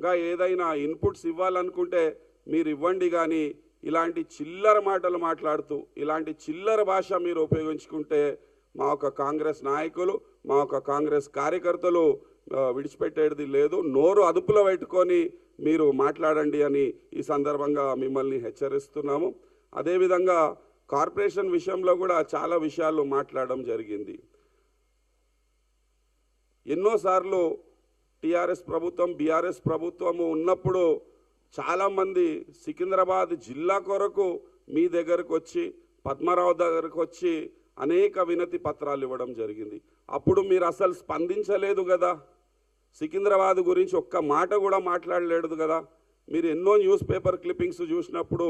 ఇంకా ఏదైనా ఇన్పుట్స్ ఇవ్వాలనుకుంటే మీరు ఇవ్వండి కానీ ఇలాంటి చిల్లర మాటలు మాట్లాడుతూ ఇలాంటి చిల్లర భాష మీరు ఉపయోగించుకుంటే మా యొక్క కాంగ్రెస్ నాయకులు మా యొక్క కాంగ్రెస్ కార్యకర్తలు విడిచిపెట్టేది లేదు. నోరు అదుపులో పెట్టుకొని మీరు మాట్లాడండి అని ఈ సందర్భంగా మిమ్మల్ని హెచ్చరిస్తున్నాము. అదేవిధంగా కార్పొరేషన్ విషయంలో కూడా చాలా విషయాలు మాట్లాడడం జరిగింది. ఎన్నోసార్లు టీఆర్ఎస్ ప్రభుత్వం బీఆర్ఎస్ ప్రభుత్వము ఉన్నప్పుడు చాలామంది సికింద్రాబాద్ జిల్లా కొరకు మీ దగ్గరకు వచ్చి పద్మారావు దగ్గరకు వచ్చి అనేక వినతి పత్రాలు ఇవ్వడం జరిగింది. అప్పుడు మీరు అసలు స్పందించలేదు కదా. సికింద్రాబాద్ గురించి ఒక్క మాట కూడా మాట్లాడలేదు కదా. మీరు ఎన్నో న్యూస్ పేపర్ క్లిప్పింగ్స్ చూసినప్పుడు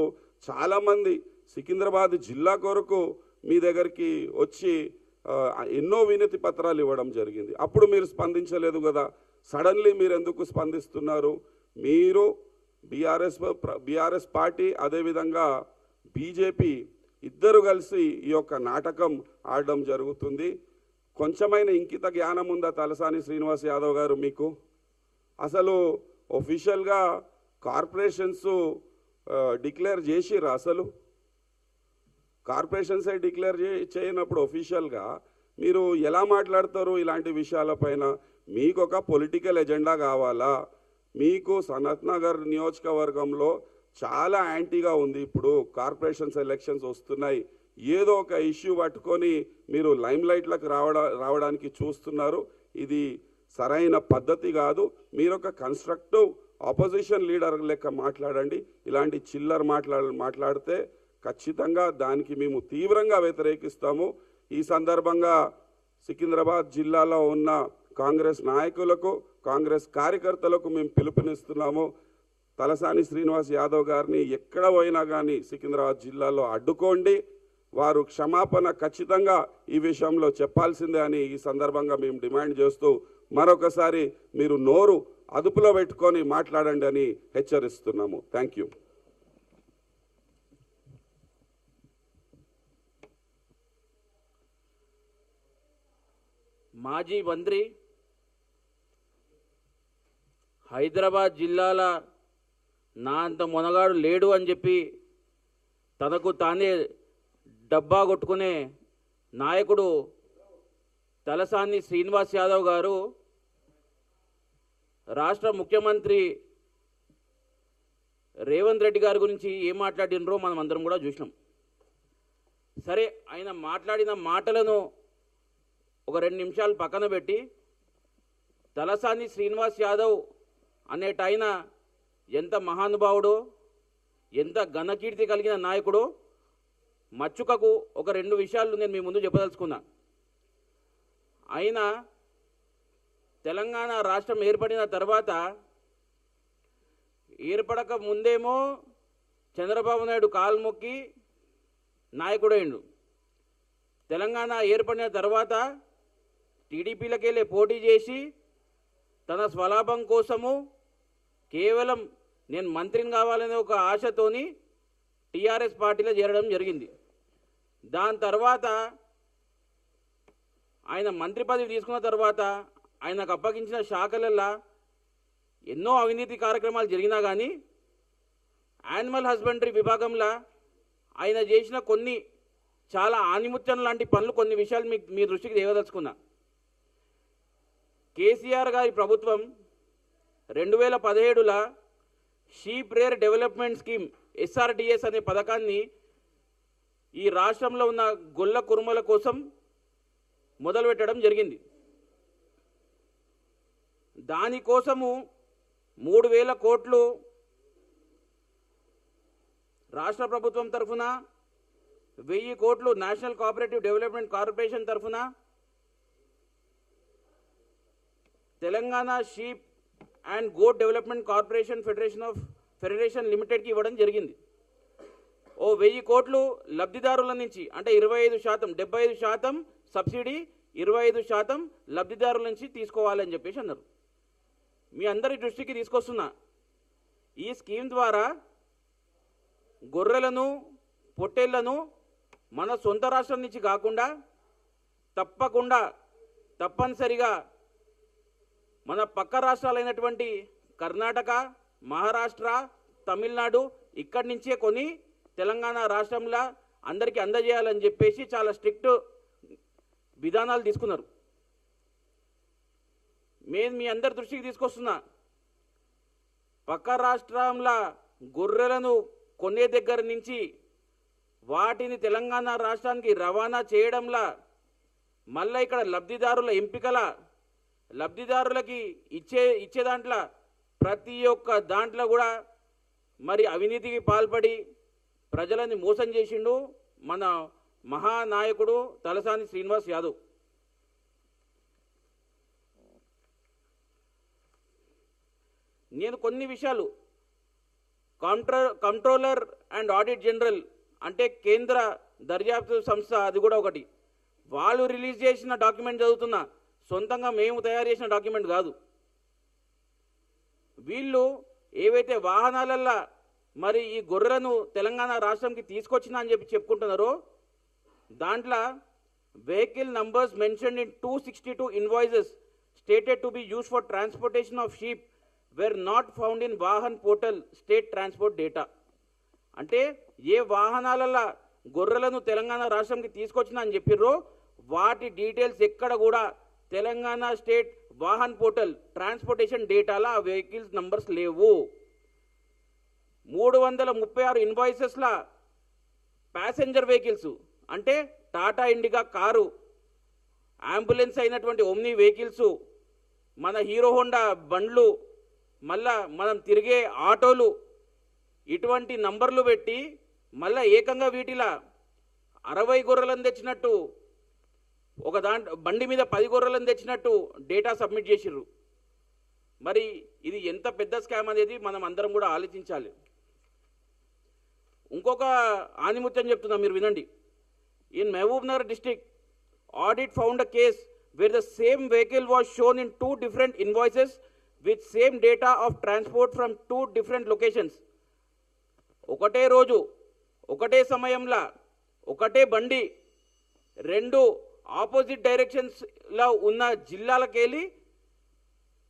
చాలామంది సికింద్రాబాద్ జిల్లా కొరకు మీ దగ్గరికి వచ్చి ఎన్నో వినతి పత్రాలు ఇవ్వడం జరిగింది. అప్పుడు మీరు స్పందించలేదు కదా. సడన్లీ మీరు ఎందుకు స్పందిస్తున్నారు? మీరు బీఆర్ఎస్ బీఆర్ఎస్ పార్టీ అదేవిధంగా బీజేపీ ఇద్దరు కలిసి ఈ యొక్క నాటకం ఆడడం జరుగుతుంది. కొంచెమైన ఇంకిత జ్ఞానం ఉందా తలసాని శ్రీనివాస్ యాదవ్ గారు మీకు? అసలు ఒఫీషియల్గా కార్పొరేషన్స్ డిక్లేర్ చేసిరా అసలు? కార్పొరేషన్సే డిక్లేర్ చేయనప్పుడు ఒఫిషియల్గా మీరు ఎలా మాట్లాడతారు ఇలాంటి విషయాలపైన? మీకు ఒక పొలిటికల్ ఎజెండా కావాలా? మీకు సనత్ నగర్ నియోజకవర్గంలో చాలా యాంటీగా ఉంది. ఇప్పుడు కార్పొరేషన్స్ ఎలక్షన్స్ వస్తున్నాయి. ఏదో ఒక ఇష్యూ పట్టుకొని మీరు లైమ్ లైట్లకు రావడ రావడానికి చూస్తున్నారు. ఇది సరైన పద్ధతి కాదు. మీరు ఒక కన్స్ట్రక్టివ్ ఆపోజిషన్ లీడర్ లెక్క మాట్లాడండి. ఇలాంటి చిల్లర మాట్లాడ మాట్లాడితే ఖచ్చితంగా దానికి మేము తీవ్రంగా వ్యతిరేకిస్తాము. ఈ సందర్భంగా సికింద్రాబాద్ జిల్లాలో ఉన్న కాంగ్రెస్ నాయకులకు కాంగ్రెస్ కార్యకర్తలకు మేము పిలుపునిస్తున్నాము. తలసాని శ్రీనివాస్ యాదవ్ గారిని ఎక్కడ పోయినా కానీ సికింద్రాబాద్ జిల్లాలో అడ్డుకోండి. వారు క్షమాపణ ఖచ్చితంగా ఈ విషయంలో చెప్పాల్సిందే అని ఈ సందర్భంగా మేము డిమాండ్ చేస్తూ మరొకసారి మీరు నోరు అదుపులో పెట్టుకొని మాట్లాడండి అని హెచ్చరిస్తున్నాము. Thank you. మాజీ మంత్రి హైదరాబాద్ జిల్లాల నా అంత మొనగాడు లేడు అని చెప్పి తనకు తానే డబ్బా కొట్టుకునే నాయకుడు తలసాని శ్రీనివాస్ యాదవ్ గారు రాష్ట్ర ముఖ్యమంత్రి రేవంత్ రెడ్డి గారి గురించి ఏం మాట్లాడినరో మనం అందరం కూడా చూసినాం. సరే ఆయన మాట్లాడిన మాటలను ఒక రెండు నిమిషాలు పక్కన పెట్టి తలసాని శ్రీనివాస్ యాదవ్ అనేట ఆయన ఎంత మహానుభావుడో ఎంత ఘనకీర్తి కలిగిన నాయకుడో మచ్చుకకు ఒక రెండు విషయాలు నేను మీ ముందు చెప్పదలుచుకున్నా. ఆయన తెలంగాణ రాష్ట్రం ఏర్పడిన తర్వాత ఏర్పడక ముందేమో చంద్రబాబు నాయుడు కాలు మొక్కి నాయకుడైండు. తెలంగాణ ఏర్పడిన తర్వాత టీడీపీలకెళ్ళి పోటీ చేసి తన స్వలాభం కోసము కేవలం నేను మంత్రిని కావాలనే ఒక ఆశతోని టీఆర్ఎస్ పార్టీలో చేరడం జరిగింది. దాని తర్వాత ఆయన మంత్రి పదవి తీసుకున్న తర్వాత ఆయనకు అప్పగించిన శాఖలల్లా ఎన్నో అవినీతి కార్యక్రమాలు జరిగినా కానీ యానిమల్ హస్బెండరీ విభాగంలో ఆయన చేసిన కొన్ని చాలా ఆనిముత్యం లాంటి పనులు కొన్ని విషయాలు మీ మీ దృష్టికి తేవదలుచుకున్నా. కేసీఆర్ గారి ప్రభుత్వం రెండు వేల పదిహేడుల sheep rear development scheme SRDS అనే పథకాన్ని ఈ రాష్ట్రంలో ఉన్న గొల్ల కురుమల కోసం మొదలుపెట్టడం జరిగింది. దానికోసము మూడు వేల కోట్లు రాష్ట్ర ప్రభుత్వం తరఫున వెయ్యి కోట్లు నేషనల్ కోఆపరేటివ్ డెవలప్మెంట్ కార్పొరేషన్ తరఫున Telangana sheep and goat development corporation federation of federation లిమిటెడ్కి ఇవ్వడం జరిగింది. ఓ వెయ్యి కోట్లు లబ్ధిదారుల నుంచి అంటే ఇరవై ఐదు శాతం డెబ్బై ఐదు శాతం సబ్సిడీ ఇరవై ఐదు శాతం లబ్ధిదారుల నుంచి తీసుకోవాలని చెప్పేసి అన్నారు. మీ అందరి దృష్టికి తీసుకొస్తున్నా ఈ స్కీమ్ ద్వారా గొర్రెలను పొట్టేళ్ళను మన సొంత రాష్ట్రం నుంచి కాకుండా తప్పకుండా తప్పనిసరిగా మన పక్క రాష్ట్రాలైనటువంటి కర్ణాటక మహారాష్ట్ర తమిళనాడు ఇక్కడి నుంచే కొని తెలంగాణ రాష్ట్రంలో అందరికీ అందజేయాలని చెప్పేసి చాలా స్ట్రిక్ట్ విధానాలు తీసుకున్నారు. మేము మీ అందరి దృష్టికి తీసుకొస్తున్నా. పక్క రాష్ట్రంలో గొర్రెలను కొనే దగ్గర నుంచి వాటిని తెలంగాణ రాష్ట్రానికి రవాణా చేయడంలా మళ్ళీ ఇక్కడ లబ్ధిదారుల ఎంపికల లబ్ధిదారులకి ఇచ్చే ఇచ్చే దాంట్లో ప్రతి ఒక్క దాంట్లో కూడా మరి అవినీతికి పాల్పడి ప్రజలని మోసం చేసిండు మన మహానాయకుడు తలసాని శ్రీనివాస్ యాదవ్. నేను కొన్ని విషయాలు కాంట్రో కంట్రోలర్ అండ్ ఆడిట్ జనరల్ అంటే కేంద్ర దర్యాప్తు సంస్థ అది కూడా ఒకటి. వాళ్ళు రిలీజ్ చేసిన డాక్యుమెంట్ చదువుతున్నా. సొంతంగా మేము తయారు చేసిన డాక్యుమెంట్ కాదు. వీళ్ళు ఏవైతే వాహనాలల్లో మరి ఈ గొర్రెలను తెలంగాణ రాష్ట్రంకి తీసుకొచ్చినా అని చెప్పి చెప్పుకుంటున్నారో దాంట్లో vehicle numbers mention in two sixty two invoices stated to be use for transportation of sheep were not found in Vahan portal state transport data. అంటే ఏ వాహనాలలో గొర్రెలను తెలంగాణ రాష్ట్రంకి తీసుకొచ్చినా అని చెప్పిర్రో వాటి డీటెయిల్స్ ఎక్కడ కూడా Telangana state Vahan portal transportation డేటాలో ఆ వెహికల్స్ నంబర్స్ లేవు. మూడు వందల ముప్పై ఆరు ఇన్వాయిసెస్ల ప్యాసింజర్ వెహికల్స్ అంటే టాటా ఇండిగా కారు అంబులెన్స్ అయినటువంటి ఓమ్ని వెహికల్స్ మన హీరో హోండా బండ్లు మళ్ళా మనం తిరిగే ఆటోలు ఇటువంటి నంబర్లు పెట్టి మళ్ళా ఏకంగా వీటిలా అరవై గొర్రెలను తెచ్చినట్టు ఒక దాంట్లో బండి మీద పది గొర్రెలను తెచ్చినట్టు డేటా సబ్మిట్ చేసిర్రు. మరి ఇది ఎంత పెద్ద స్కామ్ అనేది మనం అందరం కూడా ఆలోచించాలి. ఇంకొక ఆనిముత్యం చెప్తున్నా మీరు వినండి. In Mahabubnagar district audit found a case where the same vehicle was shown in two different invoices with same data of transport from two different locations. ఒకటే రోజు ఒకటే సమయంలో ఒకటే బండి రెండు ఆపోజిట్ డైరెక్షన్స్లో ఉన్న జిల్లాలకెళ్ళి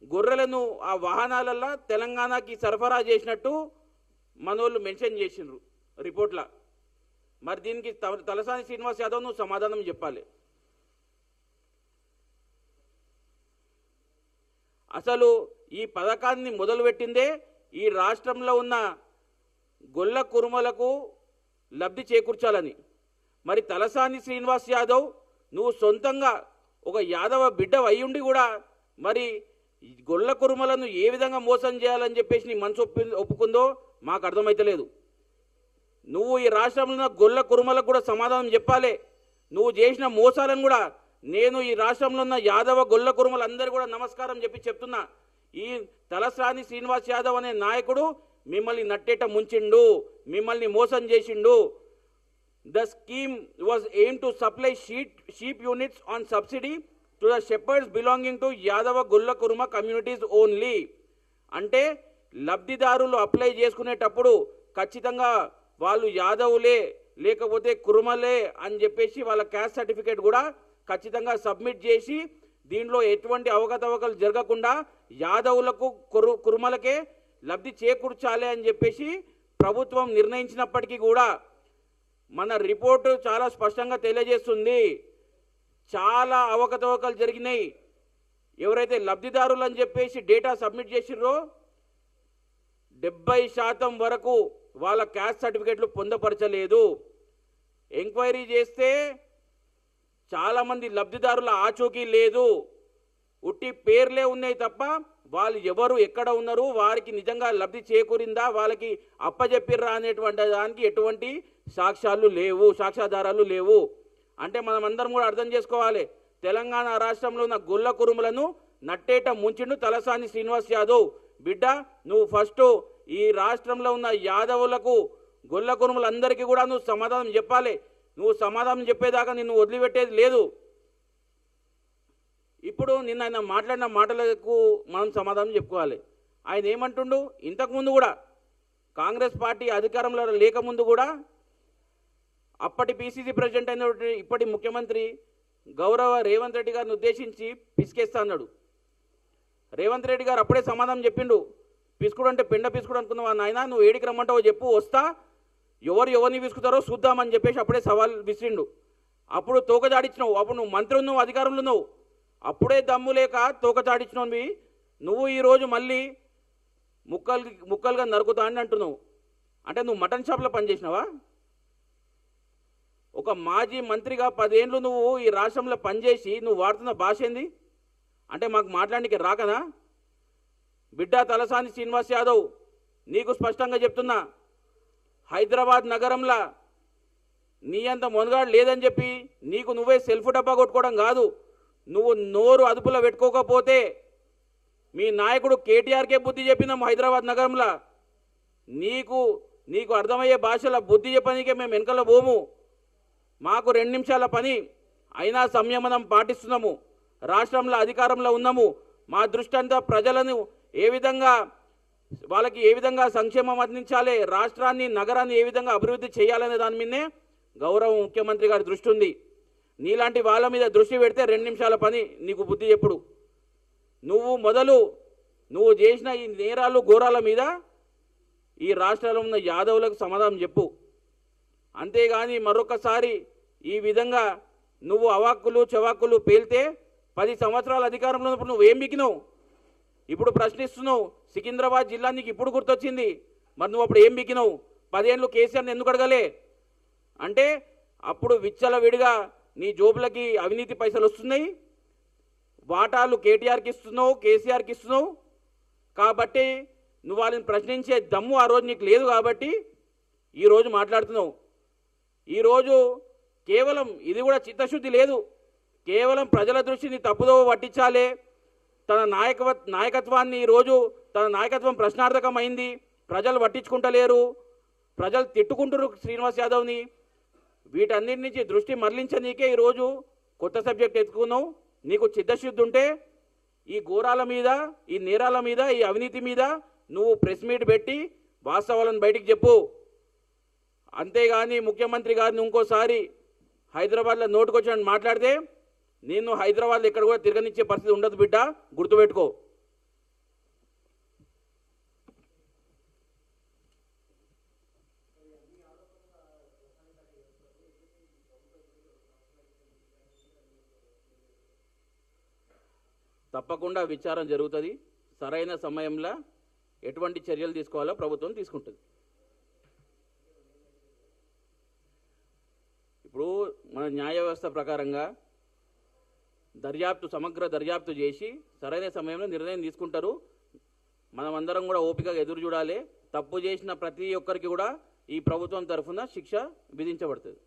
గొర్రెలను ఆ వాహనాలల్లో తెలంగాణకి సరఫరా చేసినట్టు మనోళ్ళు మెన్షన్ చేసిండ్రు రిపోర్ట్లా. మరి దీనికి త- తలసాని శ్రీనివాస్ యాదవ్ నువ్వు సమాధానం చెప్పాలి. అసలు ఈ పథకాన్ని మొదలుపెట్టిందే ఈ రాష్ట్రంలో ఉన్న గొల్ల కురుమలకు లబ్ధి చేకూర్చాలని. మరి తలసాని శ్రీనివాస్ యాదవ్ నువ్వు సొంతంగా ఒక యాదవ బిడ్డ అయ్యుండి కూడా మరి ఈ గొల్ల కురుమలను ఏ విధంగా మోసం చేయాలని చెప్పేసి నీ మనసు ఒప్పి ఒప్పుకుందో మాకు అర్థమైతలేదు నువ్వు ఈ రాష్ట్రంలో ఉన్న గొల్ల కురుమలకు కూడా సమాధానం చెప్పాలి. నువ్వు చేసిన మోసాలను కూడా నేను ఈ రాష్ట్రంలో ఉన్న యాదవ గొల్ల కురుమలందరూ కూడా నమస్కారం చెప్పి చెప్తున్నా. ఈ తలసాని శ్రీనివాస్ యాదవ్ అనే నాయకుడు మిమ్మల్ని నట్టేట ముంచిండు మిమ్మల్ని మోసం చేసిండు The scheme was aimed to supply sheep, sheep units on subsidy to the shepherds belonging to Yadava Gulla Kuruma communities only. అంటే లబ్ధిదారులు అప్లై చేసుకునేటప్పుడు ఖచ్చితంగా వాళ్ళు యాదవులే లేకపోతే కురుమలే అని చెప్పేసి వాళ్ళ క్యాస్ట్ సర్టిఫికేట్ కూడా ఖచ్చితంగా సబ్మిట్ చేసి దీనిలో ఎటువంటి అవకతవకలు జరగకుండా యాదవులకు కురు కురుమలకే లబ్ధి చేకూర్చాలి అని చెప్పేసి ప్రభుత్వం నిర్ణయించినప్పటికీ కూడా మన రిపోర్టు చాలా స్పష్టంగా తెలియజేస్తుంది. చాలా అవకతవకలు జరిగినాయి. ఎవరైతే లబ్ధిదారులు అని చెప్పేసి డేటా సబ్మిట్ చేసిర్రో డెబ్బై శాతం వరకు వాళ్ళ క్యాస్ట్ సర్టిఫికెట్లు పొందపరచలేదు. ఎంక్వైరీ చేస్తే చాలామంది లబ్ధిదారుల ఆచూకీ లేదు. ఉట్టి పేర్లే ఉన్నాయి తప్ప వాళ్ళు ఎవరు ఎక్కడ ఉన్నారు వారికి నిజంగా లబ్ధి చేకూరిందా వాళ్ళకి అప్పజెప్పిర్రా అనేటువంటి దానికి ఎటువంటి సాక్ష్యాలు లేవు సాక్ష్యాధారాలు లేవు. అంటే మనం అందరం కూడా అర్థం చేసుకోవాలి. తెలంగాణ రాష్ట్రంలో ఉన్న గొల్ల కురుములను నట్టేట ముంచిండు తలసాని శ్రీనివాస్ యాదవ్. బిడ్డ నువ్వు ఫస్ట్ ఈ రాష్ట్రంలో ఉన్న యాదవులకు గొల్ల కురుములందరికీ కూడా నువ్వు సమాధానం చెప్పాలి. నువ్వు సమాధానం చెప్పేదాకా నిన్ను వదిలిపెట్టేది లేదు. ఇప్పుడు నిన్న ఆయన మాట్లాడిన మాటలకు మనం సమాధానం చెప్పుకోవాలి. ఆయన ఏమంటుండు? ఇంతకుముందు కూడా కాంగ్రెస్ పార్టీ అధికారంలో లేకముందు కూడా అప్పటి పిసిసి ప్రెసిడెంట్ అయినటువంటి ఇప్పటి ముఖ్యమంత్రి గౌరవ రేవంత్ రెడ్డి గారిని ఉద్దేశించి పిసికేస్తా అన్నాడు రేవంత్ రెడ్డి గారు అప్పుడే సమాధానం చెప్పిండు. పిసుకుడు అంటే పిండ పిసుకుడు అనుకున్నావా నాయన? నువ్వు ఏడికి రమ్మంటావో చెప్పు వస్తా. ఎవరు ఎవరిని పిసుకుతారో చూద్దామని చెప్పేసి అప్పుడే సవాల్ విసిరిండు. అప్పుడు తోకజాడిచ్చినావు. అప్పుడు నువ్వు మంత్రి ఉన్నావు అధికారంలో ఉన్నావు. అప్పుడే దమ్ము లేక తోకచాడిచ్చినవి నువ్వు ఈరోజు మళ్ళీ ముక్కలు ముక్కలుగా నరుకుతా అని అంటున్నావు. అంటే నువ్వు మటన్ షాప్లో పనిచేసినావా? ఒక మాజీ మంత్రిగా పదేండ్లు నువ్వు ఈ రాష్ట్రంలో పనిచేసి నువ్వు వాడుతున్న భాష ఏంది? అంటే మాకు మాట్లాడడానికి రాకనా? బిడ్డ తలసాని శ్రీనివాస్ యాదవ్ నీకు స్పష్టంగా చెప్తున్నా హైదరాబాద్ నగరంలో నీ అంత మునగాడు లేదని చెప్పి నీకు నువ్వే సెల్ఫ్ డబ్బా కొట్టుకోవడం కాదు. నువ్వు నోరు అదుపులో పెట్టుకోకపోతే మీ నాయకుడు కేటీఆర్కే బుద్ధి చెప్పినాం హైదరాబాద్ నగరంలో నీకు నీకు అర్థమయ్యే భాషలో బుద్ధి చెప్పనీకే మేము వెనకల పోము. మాకు రెండు నిమిషాల పని అయినా సంయమనం పాటిస్తున్నాము. రాష్ట్రంలో అధికారంలో ఉన్నాము. మా దృష్టి అంతా ప్రజలను ఏ విధంగా వాళ్ళకి ఏ విధంగా సంక్షేమం అందించాలి రాష్ట్రాన్ని నగరాన్ని ఏ విధంగా అభివృద్ధి చేయాలనే దాని మీదనే గౌరవ ముఖ్యమంత్రి గారి దృష్టి ఉంది. నీలాంటి వాళ్ళ మీద దృష్టి పెడితే రెండు నిమిషాల పని నీకు బుద్ధి చెప్పుడు నువ్వు మొదలు నువ్వు చేసిన ఈ నేరాలు ఘోరాల మీద ఈ రాష్ట్రంలో ఉన్న యాదవులకు సమాధానం చెప్పు. అంతేగాని మరొకసారి ఈ విధంగా నువ్వు అవాక్కులు చవాక్కులు పేల్తే పది సంవత్సరాల అధికారంలో ఉన్నప్పుడు నువ్వు ఏం ఇప్పుడు ప్రశ్నిస్తున్నావు సికింద్రాబాద్ జిల్లా నీకు ఇప్పుడు గుర్తొచ్చింది. మరి నువ్వు అప్పుడు ఏం మిగినావు పదేళ్ళు కేసీఆర్ని ఎందుకు అడగలే? అంటే అప్పుడు విచ్చల విడిగా నీ జోబులకి అవినీతి పైసలు వస్తున్నాయి. వాటాలు కేటీఆర్కి ఇస్తున్నావు కేసీఆర్కి ఇస్తున్నావు. కాబట్టి నువ్వు వాళ్ళని ప్రశ్నించే దమ్ము ఆ రోజు నీకు లేదు కాబట్టి ఈరోజు మాట్లాడుతున్నావు. ఈరోజు కేవలం ఇది కూడా చిత్తశుద్ధి లేదు. కేవలం ప్రజల దృష్టిని తప్పుదోవ పట్టించాలే. తన నాయక నాయకత్వాన్ని ఈరోజు తన నాయకత్వం ప్రశ్నార్థకమైంది. ప్రజలు పట్టించుకుంటలేరు. ప్రజలు తిట్టుకుంటారు శ్రీనివాస్ యాదవ్ని. వీటన్నిటి నుంచి దృష్టి మరలించనీకే ఈరోజు కొత్త సబ్జెక్ట్ ఎత్తుకున్నావు. నీకు చిత్తశుద్ధి ఉంటే ఈ ఘోరాల మీద ఈ నేరాల మీద ఈ అవినీతి మీద నువ్వు ప్రెస్ మీట్ పెట్టి వాస్తవాలను బయటికి చెప్పు. అంతేగాని ముఖ్యమంత్రి గారిని ఇంకోసారి హైదరాబాద్లో నోటుకొచ్చిన మాట్లాడితే నేను హైదరాబాద్లో ఎక్కడ కూడా తిరగనిచ్చే పరిస్థితి ఉండదు బిడ్డ. గుర్తుపెట్టుకో. తప్పకుండా విచారం జరుగుతుంది. సరైన సమయంలో ఎటువంటి చర్యలు తీసుకోవాలో ప్రభుత్వం తీసుకుంటుంది. ఇప్పుడు మన న్యాయ వ్యవస్థ ప్రకారంగా దర్యాప్తు సమగ్ర దర్యాప్తు చేసి సరైన సమయంలో నిర్ణయం తీసుకుంటారు. మనమందరం కూడా ఓపికగా ఎదురు చూడాలి. తప్పు చేసిన ప్రతి ఒక్కరికి కూడా ఈ ప్రభుత్వం తరఫున శిక్ష విధించబడుతుంది.